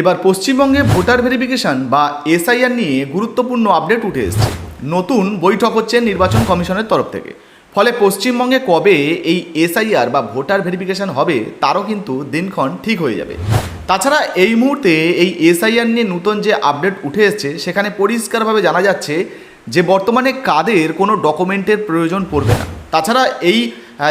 এবার পশ্চিমবঙ্গে voter verification বা এসআইআর নিয়ে গুরুত্বপূর্ণ আপডেট উঠে এসেছে। নতুন বৈঠক হচ্ছে নির্বাচন কমিশনের তরফ থেকে। ফলে পশ্চিমবঙ্গে কবে এই এসআইআর বা ভোটার ভেরিফিকেশন হবে, তারও কিন্তু দিনক্ষণ ঠিক হয়ে যাবে। তাছাড়া এই মুহূর্তে এই এসআইআর নিয়ে নতুন যে আপডেট উঠে এসছে, সেখানে পরিষ্কারভাবে জানা যাচ্ছে যে বর্তমানে কাদের কোনো ডকুমেন্টের প্রয়োজন পড়বে না। তাছাড়া এই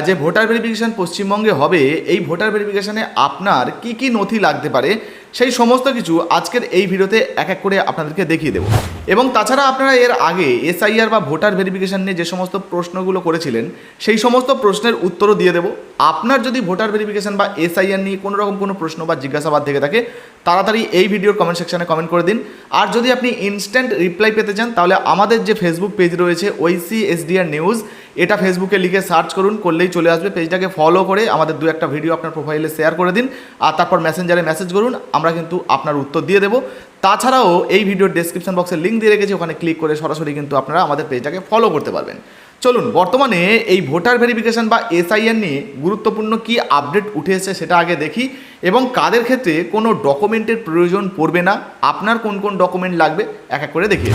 যে ভোটার ভেরিফিকেশন পশ্চিমবঙ্গে হবে, এই ভোটার ভেরিফিকেশনে আপনার কি কি নথি লাগতে পারে সেই সমস্ত কিছু আজকের এই ভিডিওতে এক এক করে আপনাদেরকে দেখিয়ে দেবো। এবং তাছাড়া আপনারা এর আগে এসআইআর বা ভোটার ভেরিফিকেশন নিয়ে যে সমস্ত প্রশ্নগুলো করেছিলেন, সেই সমস্ত প্রশ্নের উত্তরও দিয়ে দেবো। আপনার যদি ভোটার ভেরিফিকেশন বা এসআইআর নিয়ে কোনো রকম কোনো প্রশ্ন বা জিজ্ঞাসাবাদ থেকে থাকে, তাড়াতাড়ি এই ভিডিওর কমেন্ট সেকশানে কমেন্ট করে দিন। আর যদি আপনি ইনস্ট্যান্ট রিপ্লাই পেতে চান, তাহলে আমাদের যে ফেসবুক পেজ রয়েছে ওইসি এসডিআর নিউজ এটা ফেসবুকে লিখে সার্চ করুন, করলেই চলে আসবে। পেজটাকে ফলো করে আমাদের দু একটা ভিডিও আপনার প্রোফাইলে শেয়ার করে দিন, আর তারপর মেসেঞ্জারে মেসেজ করুন, আমরা কিন্তু আপনার উত্তর দিয়ে দেবো। তাছাড়াও এই ভিডিওর ডেসক্রিপশন বক্সে লিঙ্ক দিয়ে রেখেছি, ওখানে ক্লিক করে সরাসরি কিন্তু আপনারা আমাদের পেজটাকে ফলো করতে পারবেন। চলুন, বর্তমানে এই ভোটার ভেরিফিকেশন বা এসআইএন নিয়ে গুরুত্বপূর্ণ কি আপডেট উঠে এসেছে সেটা আগে দেখি, এবং কাদের ক্ষেত্রে কোনো ডকুমেন্টের প্রয়োজন পড়বে না, আপনার কোন কোন ডকুমেন্ট লাগবে, এক এক করে দেখি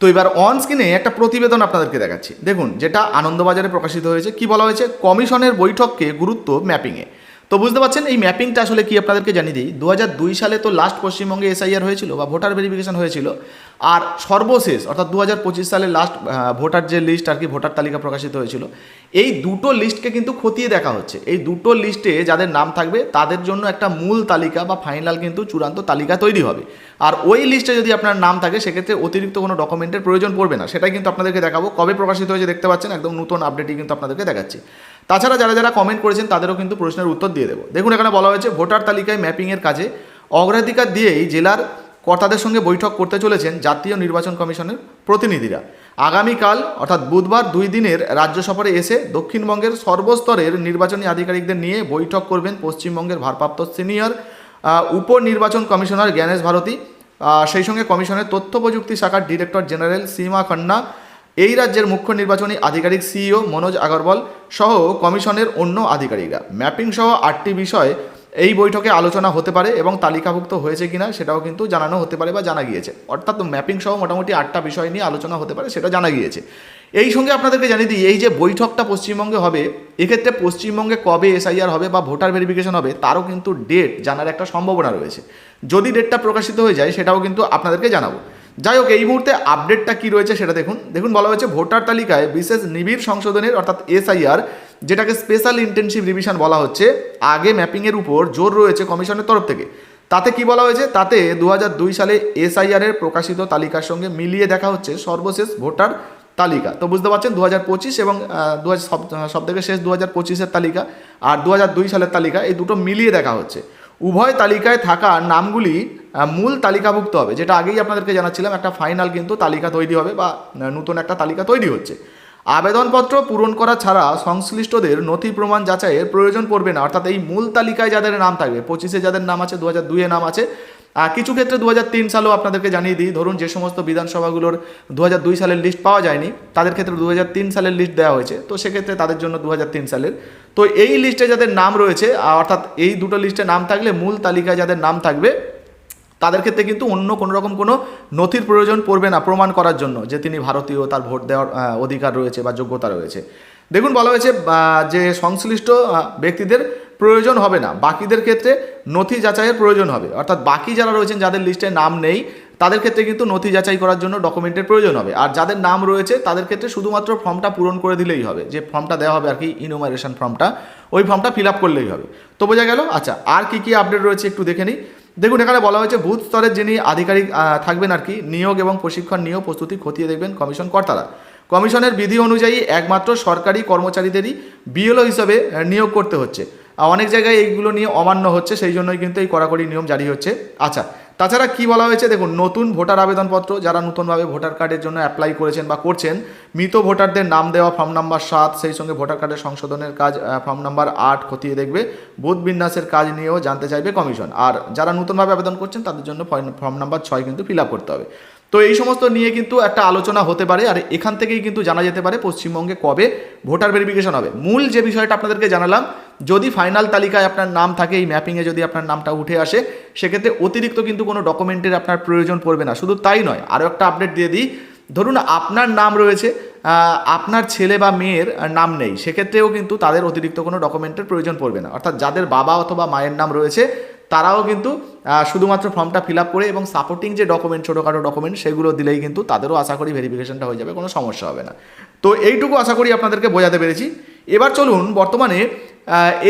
তো এবার অন স্ক্রিনে একটা প্রতিবেদন আপনাদেরকে দেখাচ্ছি। দেখুন, যেটা আনন্দবাজারে প্রকাশিত হয়েছে। কি বলা হয়েছে? কমিশনের বৈঠককে গুরুত্ব ম্যাপিংয়ে তো বুঝতে পারছেন, এই ম্যাপিংটা আসলে কি আপনাদেরকে জানিয়ে দিই? দু হাজার দুই সালে তো লাস্ট পশ্চিমবঙ্গে এসআইআর হয়েছিল বা ভোটার ভেরিফিকেশন হয়েছিল। আর সর্বশেষ, অর্থাৎ দু হাজার পঁচিশ সালে লাস্ট ভোটার যে লিস্ট আর কি ভোটার তালিকা প্রকাশিত হয়েছিল, এই দুটো লিস্টকে কিন্তু খতিয়ে দেখা হচ্ছে। এই দুটো লিস্টে যাদের নাম থাকবে, তাদের জন্য একটা মূল তালিকা বা ফাইনাল কিন্তু চূড়ান্ত তালিকা তৈরি হবে। আর ওই লিস্টে যদি আপনার নাম থাকে, সেক্ষেত্রে অতিরিক্ত কোনো ডকুমেন্টের প্রয়োজন পড়বে না। সেটাই কিন্তু আপনাদেরকে দেখাবো। কবে প্রকাশিত হয়েছে দেখতে পাচ্ছেন, একদম নতুন আপডেটই কিন্তু আপনাদেরকে দেখাচ্ছি। তাছাড়া যারা যারা কমেন্ট করেছেন তাদেরও কিন্তু প্রশ্নের উত্তর দিয়ে দেবো। দেখুন এখানে বলা হয়েছে ভোটার তালিকায় ম্যাপিংয়ের কাজে অগ্রাধিকার দিয়েই জেলার কর্তাদের সঙ্গে বৈঠক করতে চলেছেন জাতীয় নির্বাচন কমিশনের প্রতিনিধিরা। আগামীকাল অর্থাৎ বুধবার দুই দিনের রাজ্য সফরে এসে দক্ষিণবঙ্গের সর্বস্তরের নির্বাচনী আধিকারিকদের নিয়ে বৈঠক করবেন পশ্চিমবঙ্গের ভারপ্রাপ্ত সিনিয়র আহ, উপ নির্বাচন কমিশনার জ্ঞানেশ ভারতী। সেই সঙ্গে কমিশনের তথ্য প্রযুক্তি শাখার ডিরেক্টর জেনারেল সীমা খান্না এই রাজ্যের মুখ্য নির্বাচনী আধিকারিক সিইও মনোজ আগরওয়াল সহ কমিশনের অন্য আধিকারিকরা। ম্যাপিং সহ আটটি বিষয় এই বৈঠকে আলোচনা হতে পারে এবং তালিকাভুক্ত হয়েছে কিনা সেটাও কিন্তু জানানো হতে পারে বা জানা গিয়েছে। অর্থাৎ ম্যাপিং সহ মোটামুটি আটটা বিষয় নিয়ে আলোচনা হতে পারে সেটা জানা গিয়েছে। এই সঙ্গে আপনাদেরকে জানিয়ে দিই, এই যে বৈঠকটা পশ্চিমবঙ্গে হবে, এক্ষেত্রে পশ্চিমবঙ্গে কবে এসআইআর হবে বা ভোটার ভেরিফিকেশন হবে তারও কিন্তু ডেট জানার একটা সম্ভাবনা রয়েছে। যদি ডেটটা প্রকাশিত হয়ে যায় সেটাও কিন্তু আপনাদেরকে জানাব। যাই হোক, এই মুহূর্তে আপডেটটা কি রয়েছে সেটা দেখুন। দেখুন, বলা হয়েছে ভোটার তালিকায় বিশেষ নিবিড় সংশোধনের, অর্থাৎ এসআইআর, যেটাকে স্পেশাল ইন্টেনসিভ রিভিশন বলা হচ্ছে, আগে ম্যাপিংয়ের উপর জোর রয়েছে কমিশনের তরফ থেকে। তাতে কি বলা হয়েছে? তাতে দু হাজার দুই সালে এসআইআর এর প্রকাশিত তালিকার সঙ্গে মিলিয়ে দেখা হচ্ছে সর্বশেষ ভোটার তালিকা। তো বুঝতে পারছেন দু হাজার পঁচিশ এবং দু হাজার সব থেকে শেষ দু হাজার পঁচিশের তালিকা আর দু হাজার দুই সালের তালিকা, এই দুটো মিলিয়ে দেখা হচ্ছে। উভয় তালিকায় থাকা নামগুলি মূল তালিকাভুক্ত হবে। যেটা আগেই আপনাদেরকে জানাচ্ছিলাম, একটা ফাইনাল কিন্তু তালিকা তৈরি হবে বা নতুন একটা তালিকা তৈরি হচ্ছে। আবেদনপত্র পূরণ করা ছাড়া সংশ্লিষ্টদের নথি প্রমাণ যাচাইয়ের প্রয়োজন পড়বে না। অর্থাৎ এই মূল তালিকায় যাদের নাম থাকবে, পঁচিশে যাদের নাম আছে, দু হাজার নাম আছে কিছু ক্ষেত্রে দু হাজার তিন সালেও আপনাদেরকে জানিয়ে দিই, ধরুন যে সমস্ত বিধানসভাগুলোর দু হাজার দুই সালের লিস্ট পাওয়া যায়নি, তাদের ক্ষেত্রে দু হাজার তিন সালের লিস্ট দেওয়া হয়েছে, তো সেক্ষেত্রে তাদের জন্য দু হাজার তিন সালের। তো এই লিস্টে যাদের নাম রয়েছে অর্থাৎ এই দুটো লিস্টে নাম থাকলে মূল তালিকায় যাদের নাম থাকবে, তাদের ক্ষেত্রে কিন্তু অন্য কোনো রকম কোনো নথির প্রয়োজন পড়বে না প্রমাণ করার জন্য, যে তিনি ভারতীয়, তার ভোট দেওয়ার অধিকার রয়েছে বা যোগ্যতা রয়েছে। দেখুন বলা হয়েছে যে সংশ্লিষ্ট ব্যক্তিদের প্রয়োজন হবে না। বাকিদের ক্ষেত্রে নথি যাচাইয়ের প্রয়োজন হবে। অর্থাৎ বাকি যারা রয়েছেন, যাদের লিস্টে নাম নেই, তাদের ক্ষেত্রে কিন্তু নথি যাচাই করার জন্য ডকুমেন্টের প্রয়োজন হবে। আর যাদের নাম রয়েছে, তাদের ক্ষেত্রে শুধুমাত্র ফর্মটা পূরণ করে দিলেই হবে। যে ফর্মটা দেওয়া হবে আর কি ইনোমারেশন ফর্মটা ওই ফর্মটা ফিল আপ করলেই হবে। তো বোঝা গেল? আচ্ছা আর কি কি আপডেট রয়েছে একটু দেখে নিই। দেখুন, এখানে বলা হয়েছে, বুথ স্তরের যিনি আধিকারিক থাকবেন আর কি, নিয়োগ এবং প্রশিক্ষণ নিয়োগ প্রস্তুতি খতিয়ে দেখবেন কমিশন কর্তারা। কমিশনের বিধি অনুযায়ী একমাত্র সরকারি কর্মচারীদেরই বিএলও হিসাবে নিয়োগ করতে হচ্ছে। অনেক জায়গায় এইগুলো নিয়ে অমান্য হচ্ছে, সেই জন্যই কিন্তু এই কড়াকড়ি নিয়ম জারি হচ্ছে। আচ্ছা তাছাড়া কি বলা হয়েছে? দেখুন, নতুন ভোটার আবেদনপত্র, যারা নতুনভাবে ভোটার কার্ডের জন্য অ্যাপ্লাই করেছেন বা করছেন, মৃত ভোটারদের নাম দেওয়া ফর্ম নাম্বার সাত, সেই সঙ্গে ভোটার কার্ডের সংশোধনের কাজ ফর্ম নাম্বার আট খতিয়ে দেখবে। বুথ বিন্যাসের কাজ নিয়েও জানতে চাইবে কমিশন। আর যারা নতুনভাবে আবেদন করছেন, তাদের জন্য ফর্ম- নাম্বার ছয় কিন্তু ফিল আপ করতে হবে। তো এই সমস্ত নিয়ে কিন্তু একটা আলোচনা হতে পারে, আর এখান থেকেই কিন্তু জানা যেতে পারে পশ্চিমবঙ্গে কবে ভোটার ভেরিফিকেশন হবে। মূল যে বিষয়টা আপনাদেরকে জানালাম, যদি ফাইনাল তালিকায় আপনার নাম থাকে, এই ম্যাপিংয়ে যদি আপনার নামটা উঠে আসে, সেক্ষেত্রে অতিরিক্ত কিন্তু কোনো ডকুমেন্টের আপনার প্রয়োজন পড়বে না। শুধু তাই নয়, আরও একটা আপডেট দিয়ে দিই। ধরুন আপনার নাম রয়েছে আপনার ছেলে বা মেয়ের নাম নেই, সেক্ষেত্রেও কিন্তু তাদের অতিরিক্ত কোনো ডকুমেন্টের প্রয়োজন পড়বে না। অর্থাৎ যাদের বাবা অথবা মায়ের নাম রয়েছে তারাও কিন্তু শুধুমাত্র ফর্মটা ফিল আপ করে এবং সাপোর্টিং যে ডকুমেন্ট ছোটোখাটো ডকুমেন্ট সেগুলো দিলেই কিন্তু তাদেরও আশা করি ভেরিফিকেশনটা হয়ে যাবে, কোনো সমস্যা হবে না। তো এইটুকু আশা করি আপনাদেরকে বোঝাতে পেরেছি। এবার চলুন, বর্তমানে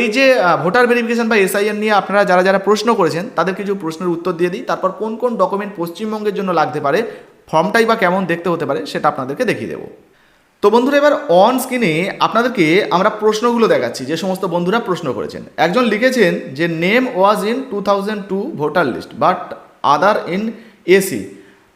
এই যে ভোটার ভেরিফিকেশন বা এসআইএন নিয়ে আপনারা যারা যারা প্রশ্ন করেছেন, তাদের কিছু প্রশ্নের উত্তর দিয়ে দিই, তারপর কোন কোন ডকুমেন্ট পশ্চিমবঙ্গের জন্য লাগতে পারে, ফর্মটাই বা কেমন দেখতে হতে পারে, সেটা আপনাদেরকে দেখিয়ে দেবো। তো বন্ধুরা, এবার অন স্ক্রিনে আপনাদেরকে আমরা প্রশ্নগুলো দেখাচ্ছি, যে সমস্ত বন্ধুরা প্রশ্ন করেছেন। একজন লিখেছেন যে name was in two thousand two voter list but other in AC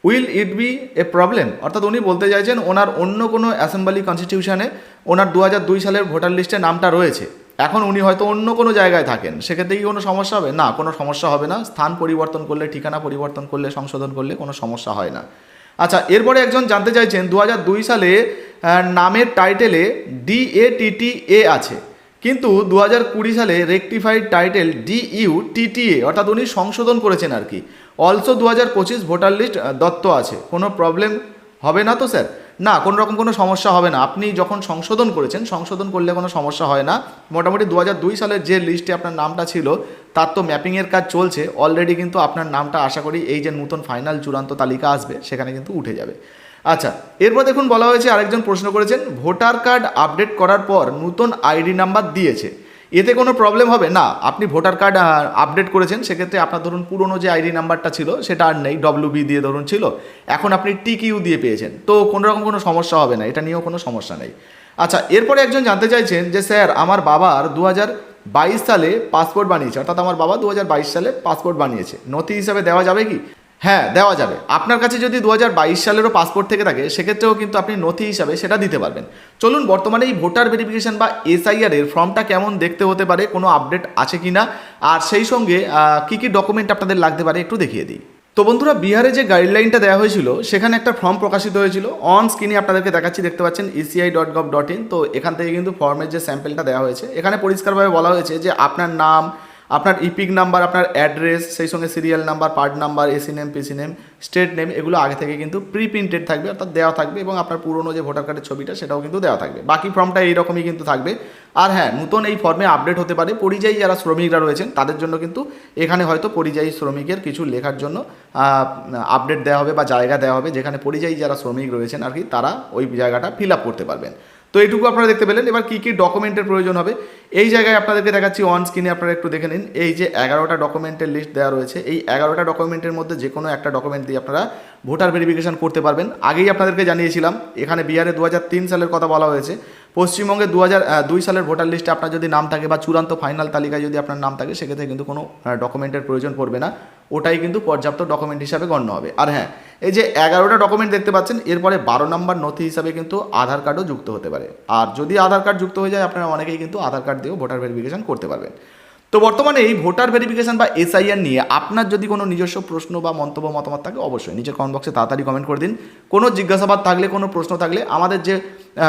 will it be a problem অর্থাৎ উনি বলতে চাইছেন, ওনার অন্য কোনো অ্যাসেম্বলি কনস্টিটিউশনে ওনার দু দুই সালের ভোটার লিস্টে নামটা রয়েছে। এখন উনি হয়তো অন্য কোনো জায়গায় থাকেন। সেক্ষেত্রে কি কোনো সমস্যা হবে? না, কোনো সমস্যা হবে না। স্থান পরিবর্তন করলে, ঠিকানা পরিবর্তন করলে, সংশোধন করলে কোনো সমস্যা হয় না। আচ্ছা এরপরে একজন জানতে চাইছেন দু সালে নামের টাইটেলে ডিএটিটি এ আছে। কিন্তু দু হাজার কুড়ি সালে রেকটিফাইড টাইটেল ডিইউ টিটিএ অর্থাৎ উনি সংশোধন করেছেন আর কি। অলসো দু হাজার পঁচিশ ভোটার লিস্ট দত্ত আছে। কোনো প্রবলেম হবে না তো, স্যার? না, কোনো রকম কোনো সমস্যা হবে না। আপনি যখন সংশোধন করেছেন, সংশোধন করলে কোনো সমস্যা হয় না। মোটামুটি দু দুই সালের যে লিস্টে আপনার নামটা ছিল, তার তো ম্যাপিংয়ের কাজ চলছে। অলরেডি কিন্তু আপনার নামটা, আশা করি, এই যে নতুন ফাইনাল চূড়ান্ত তালিকা আসবে, সেখানে কিন্তু উঠে যাবে। আচ্ছা এরপর দেখুন বলা হয়েছে আরেকজন প্রশ্ন করেছেন, ভোটার কার্ড আপডেট করার পর নতুন আইডি নাম্বার দিয়েছে, এতে কোনো প্রবলেম হবে? না, আপনি ভোটার কার্ড আপডেট করেছেন, সেক্ষেত্রে আপনার ধরুন পুরনো যে আইডি নাম্বারটা ছিল, সেটা আর নেই ডব্লিউ বি দিয়ে ধরুন ছিল, এখন আপনি টিকিউ দিয়ে পেয়েছেন, তো কোনো রকম কোনো সমস্যা হবে না, এটা নিয়েও কোনো সমস্যা নেই। আচ্ছা এরপরে একজন জানতে চাইছেন যে, স্যার, আমার বাবার দু বাইশ সালে পাসপোর্ট বানিয়েছে, অর্থাৎ আমার বাবা দু হাজার বাইশ সালে পাসপোর্ট বানিয়েছে, নথি হিসাবে দেওয়া যাবে কি? হ্যাঁ দেওয়া যাবে। আপনার কাছে যদি দু হাজার বাইশ সালেরও পাসপোর্ট থেকে থাকে, সেক্ষেত্রেও কিন্তু আপনি নথি হিসাবে সেটা দিতে পারবেন। চলুন, বর্তমানে এই ভোটার ভেরিফিকেশন বা এসআইআর এর ফর্মটা কেমন দেখতে হতে পারে, কোনো আপডেট আছে কি না আর সেই সঙ্গে কি কি ডকুমেন্ট আপনাদের লাগতে পারে একটু দেখিয়ে দিই। তো বন্ধুরা, বিহারে যে গাইডলাইনটা দেওয়া হয়েছিল, সেখানে একটা ফর্ম প্রকাশিত হয়েছিল। অন স্ক্রিনে আপনাদেরকে দেখাচ্ছি, দেখতে পাচ্ছেন ECI dot gov dot in তো এখান থেকে কিন্তু ফর্মের যে স্যাম্পেলটা দেওয়া হয়েছে, এখানে পরিষ্কারভাবে বলা হয়েছে যে আপনার নাম আপনার ইপিক নাম্বার আপনার অ্যাড্রেস সেই সঙ্গে serial number part number AC name PC name state name এগুলো আগে থেকে কিন্তু প্রি প্রিন্টেড থাকবে, অর্থাৎ দেওয়া থাকবে এবং আপনার পুরনো যে ভোটার কার্ডের ছবিটা সেটাও কিন্তু দেওয়া থাকবে। বাকি ফর্মটা এইরকমই কিন্তু থাকবে। আর হ্যাঁ নতুন এই ফর্মে আপডেট হতে পারে পরিযায়ী যারা শ্রমিকরা রয়েছেন, তাদের জন্য কিন্তু এখানে হয়তো পরিযায়ী শ্রমিকের কিছু লেখার জন্য আপডেট দেওয়া হবে বা জায়গা দেওয়া হবে, যেখানে পরিযায়ী যারা শ্রমিক রয়েছেন আর কি, তারা ওই জায়গাটা ফিল আপ করতে পারবেন। তো এইটুকু আপনারা দেখতে পেলেন। এবার কী কী ডকুমেন্টের প্রয়োজন হবে, এই জায়গায় আপনাদেরকে দেখাচ্ছি অন স্ক্রিনে আপনারা একটু দেখে নিন। এই যে এগারোটা ডকুমেন্টের লিস্ট দেওয়া রয়েছে, এই এগারোটা ডকুমেন্টের মধ্যে যে কোনো একটা ডকুমেন্ট দিয়ে আপনারা ভোটার ভেরিফিকেশন করতে পারবেন। আগেই আপনাদেরকে জানিয়েছিলাম, এখানে বিহারে দু হাজার তিন সালের কথা বলা হয়েছে। পশ্চিমবঙ্গে দু দুই সালের ভোটার লিস্টে আপনার যদি নাম থাকে বা চূড়ান্ত ফাইনাল তালিকায় যদি আপনার নাম থাকে, সেক্ষেত্রে কিন্তু কোনো ডকুমেন্টের প্রয়োজন পড়বে না। ওটাই কিন্তু পর্যাপ্ত ডকুমেন্ট হিসাবে গণ্য হবে। আর হ্যাঁ এই যে এগারোটা ডকুমেন্ট দেখতে পাচ্ছেন, এরপরে বারো নম্বর নথি হিসাবে কিন্তু আধার কার্ডও যুক্ত হতে পারে। আর যদি আধার কার্ড যুক্ত হয়ে যায়, আপনারা অনেকেই কিন্তু আধার কার্ড দিয়েও ভোটার ভেরিফিকেশন করতে পারবেন। তো বর্তমানে এই ভোটার ভেরিফিকেশন বা এসআইআর নিয়ে আপনার যদি কোনো নিজস্ব প্রশ্ন বা মন্তব্য, মতামত থাকে, অবশ্যই নিচের কমেন্ট বক্সে তাড়াতাড়ি কমেন্ট করে দিন। কোনো জিজ্ঞাসাবাদ থাকলে, কোনো প্রশ্ন থাকলে আমাদের যে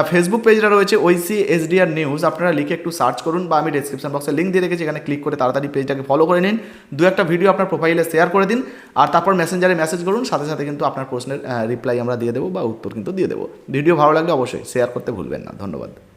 ফেসবুক পেজটা রয়েছে ওইসি এসডিআর নিউজ আপনারা লিখে একটু সার্চ করুন বা আমি ডিসক্রিপশন বক্সে লিঙ্ক দিয়ে রেখেছি, এখানে ক্লিক করে তাড়াতাড়ি পেজটাকে ফলো করে নিন। দু একটা ভিডিও আপনার প্রোফাইলে শেয়ার করে দিন, আর তারপর মেসেঞ্জারে মেসেজ করুন, সাথে সাথে কিন্তু আপনার প্রশ্নের রিপ্লাই আমরা দিয়ে দেবো বা উত্তর কিন্তু দিয়ে দেবো। ভিডিও ভালো লাগলে অবশ্যই শেয়ার করতে ভুলবেন না। ধন্যবাদ।